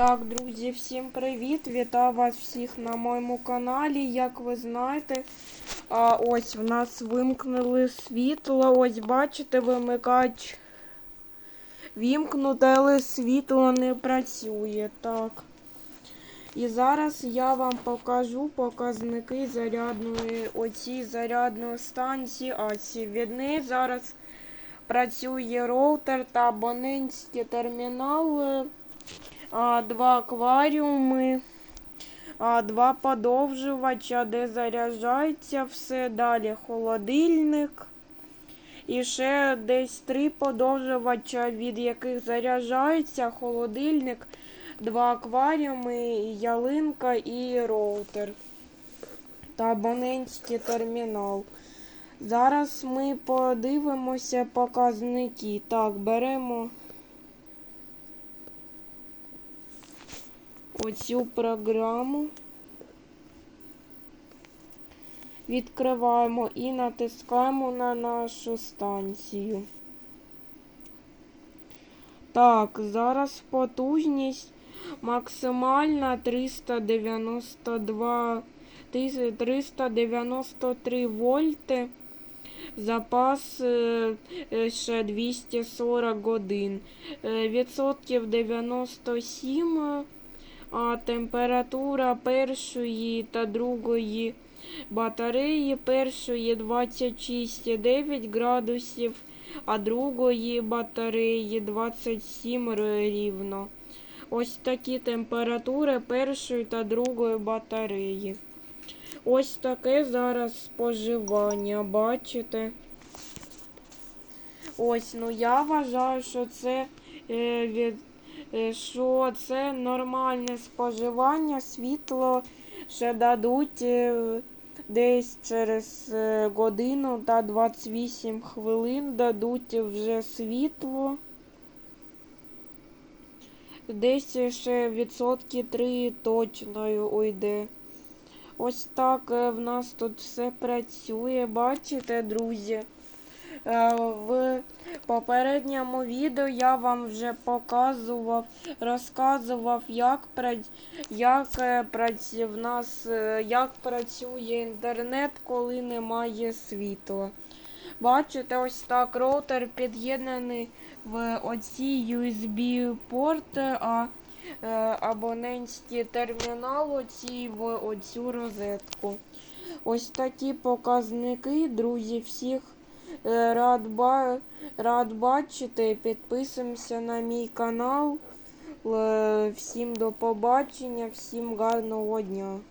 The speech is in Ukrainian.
Так, друзі, всім привіт! Вітаю вас всіх на моєму каналі. Як ви знаєте, а, ось в нас вимкнули світло. Ось бачите, вимикач вімкнуте, але світло не працює. Так. І зараз я вам покажу показники зарядної оцій зарядної станції. А ці від неї зараз працює роутер та абонентські термінали два акваріуми, два подовжувача, де заряджається все. Далі холодильник. І ще десь три подовжувача, від яких заряджається холодильник, два акваріуми, ялинка і роутер. Та абонентський термінал. Зараз ми подивимося показники. Так, беремо. Оцю програму. Відкриваємо і натискаємо на нашу станцію. Так, зараз потужність максимальна 392 393 вольти. Запас е, е, ще 240 годин. Е, Відсотків 97 а температура першої та другої батареї першої 26,9 градусів, а другої батареї 27 рівно. Ось такі температури першої та другої батареї. Ось таке зараз споживання, бачите? Ось, ну я вважаю, що це е, від що це нормальне споживання, світло ще дадуть е, десь через е, годину та 28 хвилин дадуть вже світло. Десь ще відсотки 3 точно уйде. Ось так в нас тут все працює, бачите, друзі? В попередньому відео я вам вже показував, розказував, як як, в нас, як працює інтернет, коли немає світла. Бачите, ось так роутер під'єднаний в оці USB-порт, а абонентський термінал оці в оцю розетку. Ось такі показники, друзі, всіх. Е, рад ба... рад бачити. Підписуємося на мій канал. Всім до побачення, всім гарного дня.